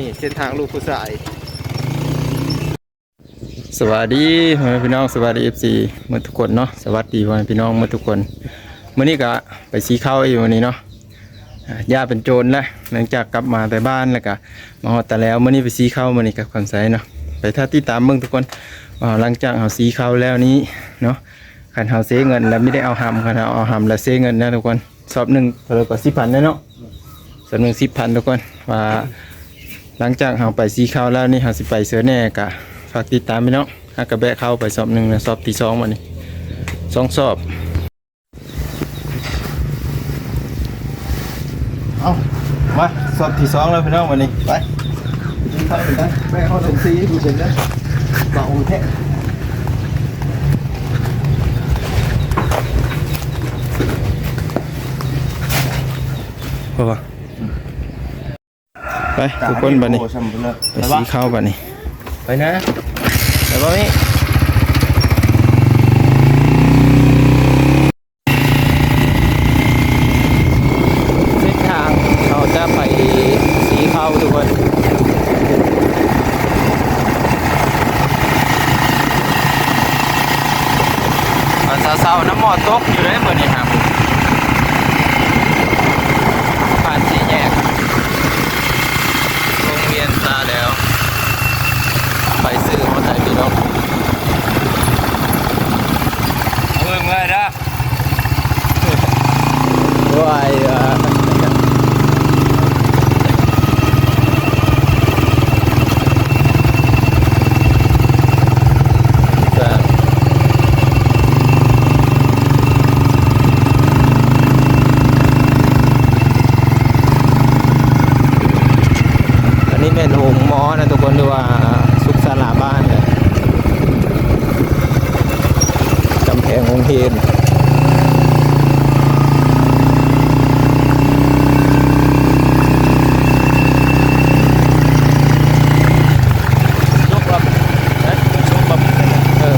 นี่เส้นทางลูกผู้ชาย สวัสดีพ่อแม่พี่น้องสวัสดีเอฟซีเมื่อทุกคนเนาะสวัสดีพ่อแม่พี่น้องเมื่อทุกคนเมื่อนี้ก็ไปสีข้าวอยู่วันนี้เนาะย่าเป็นโจรแล้วหลังจากกลับมาแต่บ้านแล้วก็มาฮอดแต่แล้วเมื่อนี้ไปสีข้าวมื่อนี้กับความใสเนาะไปท่าที่ตามเบิ่งทุกคนว่าหลังจากเฮาสีข้าวแล้วนี้เนาะคันเฮาเสียเงินแล้วไม่ได้เอาหำคันเอาหำแล้วเสียเงินนะทุกคนสอบหนึ่งเท่าไหร่ก็สิบพันเนาะสอบหนึ่งสิบพันทุกคนว่า หลังจากเราไปซีข้าวแล้วนี่เราสิไปเสือแน่กะฝากติดตามพี่น้องหากระแบะเข้าไปสอบหนึ่งนะสอบที่สองวันนี้สองสอบเอามาสอบที่สองแล้วพี่น้องวันนี้ไปกินข้าวถึงกันแม่เข้าถึงซีดูเสร็จแล้วเบาแท้พอปะ ไปทุกคนบันนี้ไปสีข้าวบันนี้ ไปนะไปบ่มีเส้นทางเราจะไปสีข้าวทุกคนตอนเช้าๆน้ำหมอตกอยู่เลยเหมือนนี้ครับผ่านสี่แยก โรงเรียนตาแล้ว ไปซื้อมาใส่พี่น้อง เอาเงินเลยนะ ว้ายอะแต่อันนี้เป็นโรงหมอนะทุกคนดูว่าสุขศาลาบ้านเลยกำแพงโรงเรียน ยกแบบเอ๊ะยกแบบ เออ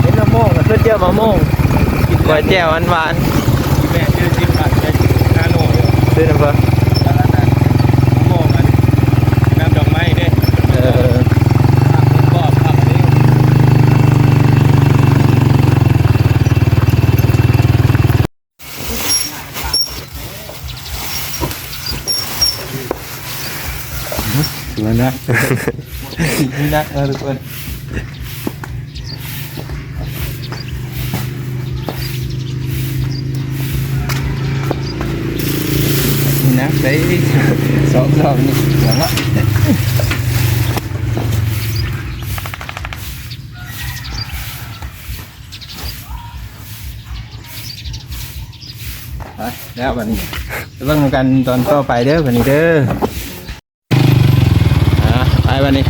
เห็นมะม่วงกับเพื่อเจียวมะม่วงก๋วยแจ่วหวานแม่ชื่อชิมผัดเป็นนาโน่อยู่ๆซื้อน้ำเพื่อร้านนั้นมะม่วงอันน้ำดอกไม้เด้เออผักหมูกรอบผักอันนี้สวยนะ นี่นะเออทุกคน นี่นะไปสองสองนี่สองละแล้ววันนี้เบิ่งกันตอนต่อไปเด้อวันนี้เด้ออะไปวันนี้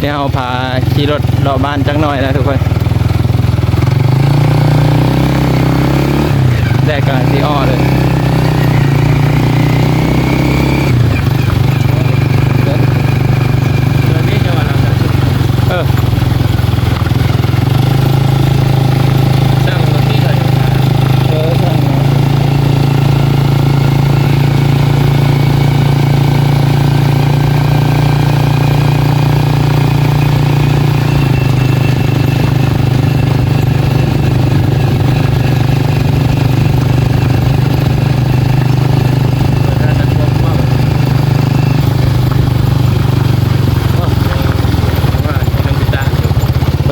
เดี๋ยวเราพาขี่รถรอบบ้านจังหน่อยนะทุกคนแดดกำลังสีอ้อเลยเดิน เดือนนี้จะวันละ เออ สร้างรถที่เท่าไหร่ เออช่างนะ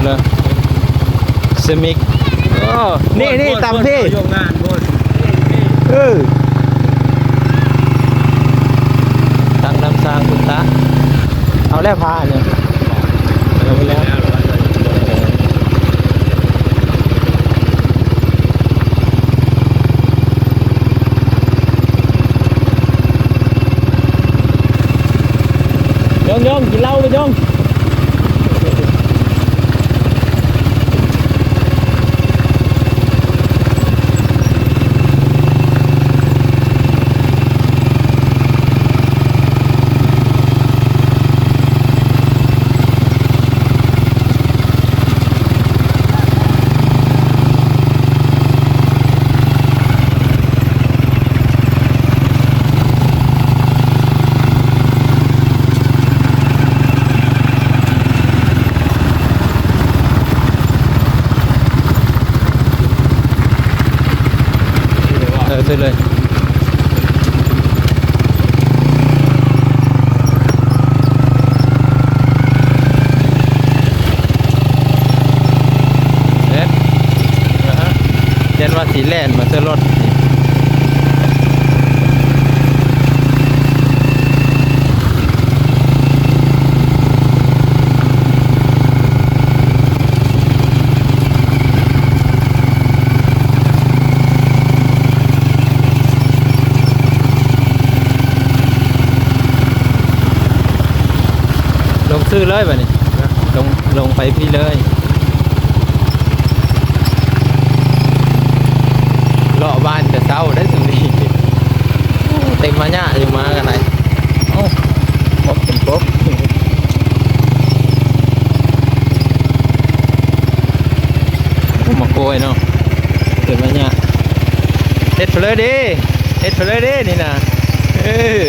ไปเลยเซมิกโอ้นี่นี่ตำพี่โยงงานโบนเออตั้งน้ำสร้างคุณตาเอาแล้วพาเนี่ยเอาไปแล้วยองยองกินเหล้าไปยอง จนว่าสีแล่นมาเตอรถลงซื้อเลยป่ะนี่ลงลงไปพี่เลย เลาะบ้านแต่เศร้าได้สุดนี้เต็มมาเนี่ยอยู่มากันไหนเอ้าป๊บเป็นป๊บมาโกยเนาะเต็มมาเนี่ยเฮ็ดไปเลยดิเฮ็ดไปเลยดินี่นะเออ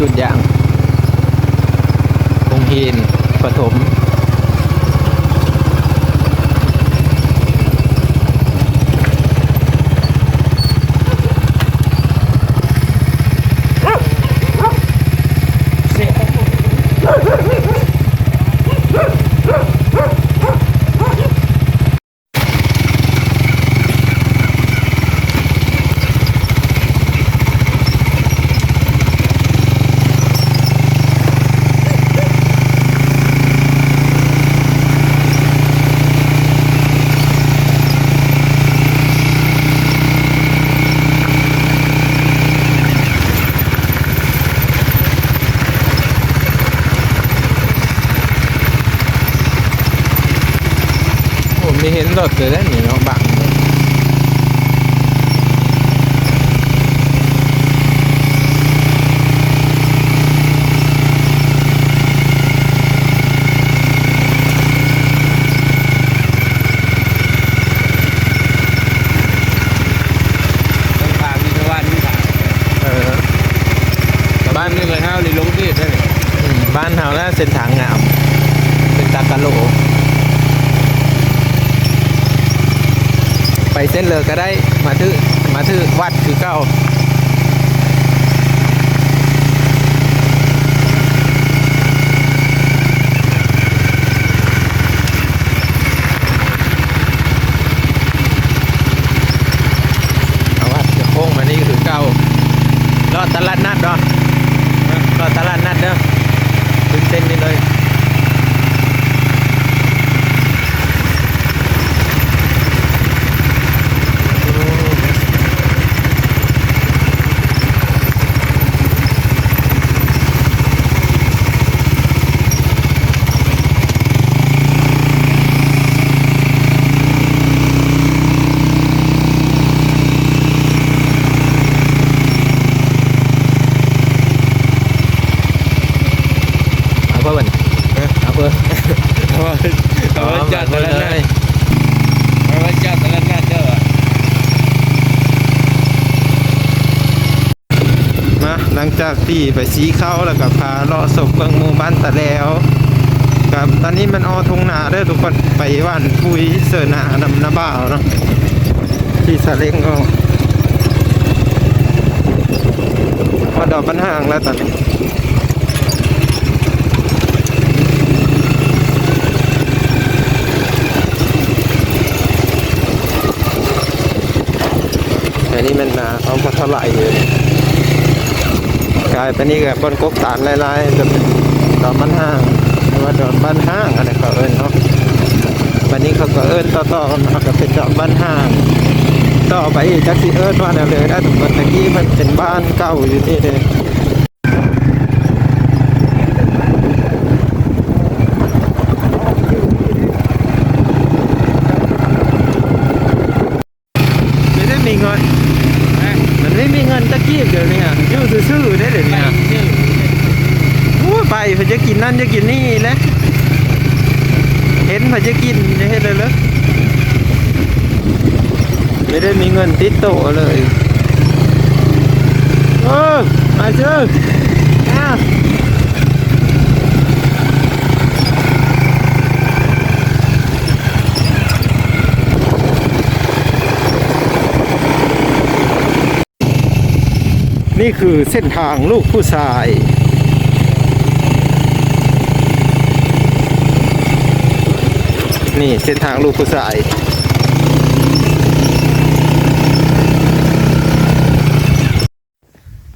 จุดยางคงหินปฐม รถเลยนะนี่เนาะบังเลยเออบ้านนี่เลยห้าวนี่ลงที่ได้เลยอืมบ้านเฮาแล้วเส้นทางงามเป็นตากะโหล ไป เส้นเลยก็ได้มาทื่อมาทื่อวัดคือเก้าเอาวัดจะโค้งมานี่คือเก้ารอดตลาดนัดเนาะรอดตลาดนัด เอว่าว่าจัดแต่ละนั่นว่าเจ้าแต่ละนั่นเด้อมาหลังจากที่ไปชี้เข้าแล้วก็พาเลาะศพเบิ่งหมู่บ้านตะแล้วกับตอนนี้มันออทงนาเด้อทุกคนไปว่านปุยเสิร์นานำนาบ่าวเนาะที่สะเล็งก็มาดอกปัญหาแล้วตอนนี้ อันนี้มันนาเอามาเท่าไหร่เลยกลายเป็นนี่กับบนกกตานลายๆจนดอกมันห้างหรือว่าดอกบ้านห้างอะไรเขาเอิ้นเนาะวันนี้เขาก็เอิ้นต่อๆกันมาก็เป็นดอกบ้านห้าง ต่อไปอีกจักสิเอิ้นว่าแนวเลยได้ทุกคนตะกี้มันเป็นบ้านเก่าอยู่นี่เลยไม่ได้มีเงิน มันไม่มีเงินตะกี้เดี๋ยวนี้อะอยู่ซื่อๆได้เดี๋ยวนี้อะโอ้ไปเพื่อจะกินนั่นจะกินนี่แหละเห็นเพื่อจะกินจะเห็นเลยเลยไม่ได้มีเงินติดโตเลยเออมาเชื่ออะ นี่คือเส้นทางลูกผู้ชาย นี่เส้นทางลูกผู้ชาย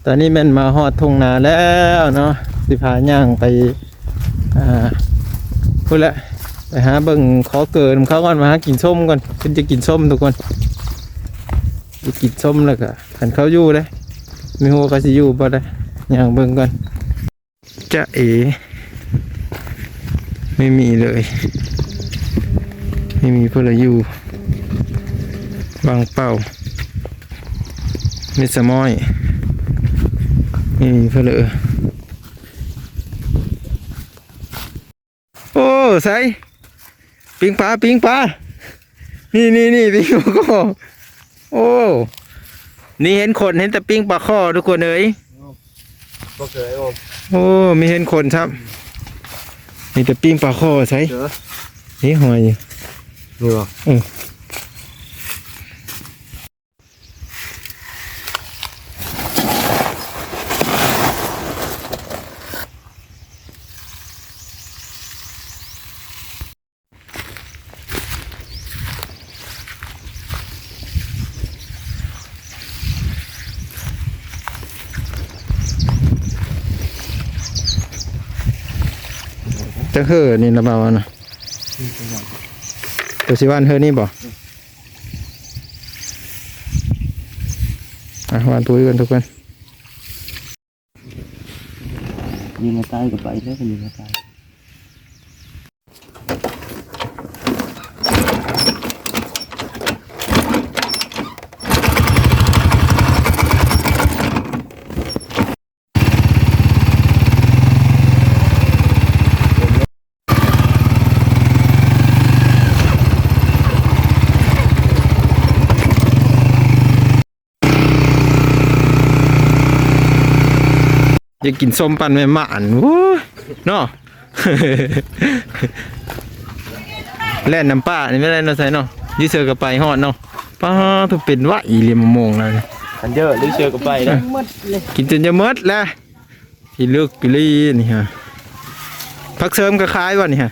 ตอนนี้ม่นมาฮอดทงนาแล้วเนาะสิพาย่างไปอ่าพูดละไปหาเบิ่งขอเกินเขาก่อนมาหากินส้มก่อนเพิ่นจะกินส้มทุกคนไปกินส้มแล้วก็ขันเขาอยู่เลย ม่รู้ว่าเขาสิอยู่บ่ได้ย่างเบิ่งก่อนจะเอ ไม่มีเลย ไม่มีพลอยู่วางเป้ามิสมอยไม่มีเพลอโอ้ใส่ปิงปลาปิงปลานี่นี่นี่ปิงปลาข้โอ้ นี่เห็นคนเห็นแต่ปิงปลาข้อทุกคนเอ้ยบ่เคยโอมโอ้มีเห็นคนครับมีแต่ปิงปลาข้อใส่เด้อนี่หอยนี่บ่จะ เฮอนี่ระเบานะตัวสิวันเฮอนี่บ่อะวานปุ้ยกันทุกคนยิงมาตายก็ไปแล้วก็ยิงมาตาย อยากกินส้มปั่นแม่หมานโอ้ยเนาะแล่นน้ำป้านี่ไม่ได้เนาะใส่เนาะอยี่เสือกับไปฮอดเนาะป้าทุเป็นว่าอีเลียมมะม่วงเลยคันเยอะหรือเชื่อก็ไปนะกินจนจะหมดแล้วที่เลือกกิลีนี่ฮะพักเสริมก็คล้ายวะนี่ฮะ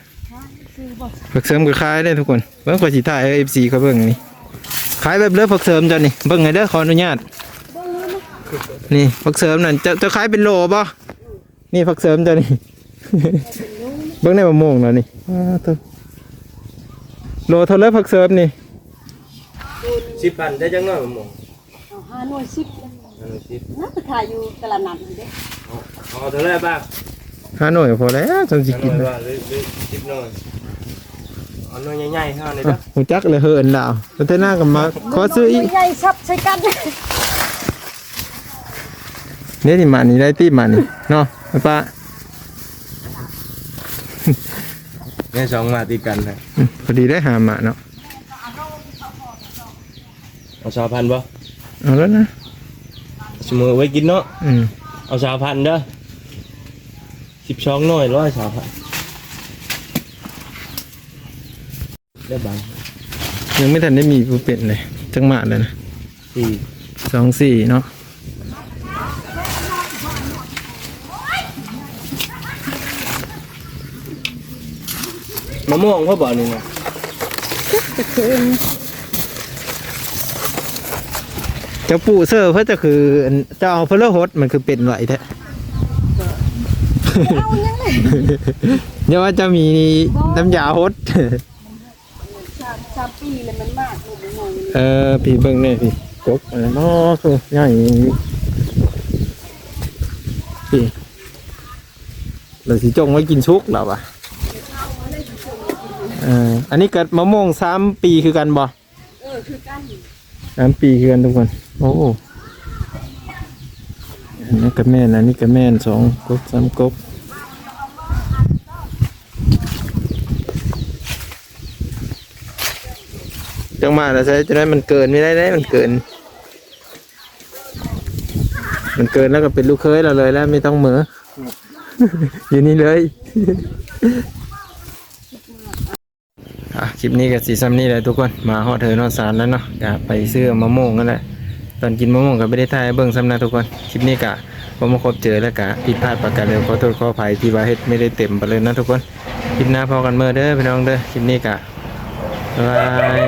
พักเสริมก็คล้ายได้ทุกคนเบิ่งกว่าสีถ่ายเอฟซีเขาเบิ่งนี่ขายแบบเลือกพักเสริมจ้ะนี่เบิ่งไงเด้อขออนุญาต นี่พักเสริมนั่นจะจะขายเป็นโลป่ะนี่พักเสริมจ้ะนี่เบิ่งในมะม่วงแล้วนี่อ้าวตัวโลเท่าไรพักเสริมนี่สิบพันได้จังน้อยหมองเอาห้าหน่วยสิบอันนี้สิบน่าจะขายอยู่ตลาดนัดนี่เด้เอาเอาเท่าไหร่บ้างห้าหน่วยพอแล้วจนสิอันกินน้อยว่าหรือหรือสิบหน่อยเอาหน่วยใหญ่ๆเท่านี้เด้อหูจักเลยเฮินดาวแล้วเท่าหน้ากับมาขอซื้ออีกใหญ่ซับใส่กัน เนี่ยที่มานี่ได้ที่มานี่เนาะไปป้าเนี่ยสองมาติดกันนะอืมพอดีได้หามาเนาะเอาสาวพันธุ์บ่เอาแล้วนะสมมติไว้กินเนาะอืมเอาสาวพันธุ์เด้อสิบสองหน่อยร้อยสาวพันธุ์ได้บังยังไม่ทันได้มีผู้เป็นเลยจังหวะเลยนะสี่สองสี่เนาะ มะม่วงเขาบอกนี่นะจะคืนเจ้าปู่เซอร์เพื่อจะคืออันเจ้าเอาเพลโฮดมันคือเป็นไหวแท้เอายังไงเดี๋ยวว่าจะมีน้ำยาฮดสามสามปีเลยมันมากลูกมันน้อยเออพี่เบิ่งเนี่ยพี่กบเออเนาะคือใหญ่พี่เราสิจงไว้กินชุกแล้วปะ เอออันนี้เกิดมะม่วงสามปีคือกันบ่เออคือกันสามปีคือกันทุกคน โอ้อันนี้ก็แม่นอันนี้ก็แม่นสองกบสามกบจังมาแล้วใช่จะได้มันเกินไม่ได้ได้มันเกิน มันเกินแล้วก็เป็นลูกเคยเราเลยแล้วไม่ต้องเหมืออยู่นี่เลยอะ คลิปนี้กับสีซ้ำนี่แหละทุกคนมาฮอดเธอนอนสารแล้วเนาะกะไปซื้อมะม่วงกันแหละตอนกินมะม่วงก็ไม่ได้ทายเบิ้งซ้ำนะทุกคนคลิปนี้กะผมมาครบเจอแล้วกะผิดพลาดประการเดียวขอโทษขออภัยที่ว่าเฮ็ดไม่ได้เต็มไปเลยนะทุกคนคลิปหน้าพอกันเมื่อเด้อพี่น้องเด้อคลิปนี้กะบ๊ายบาย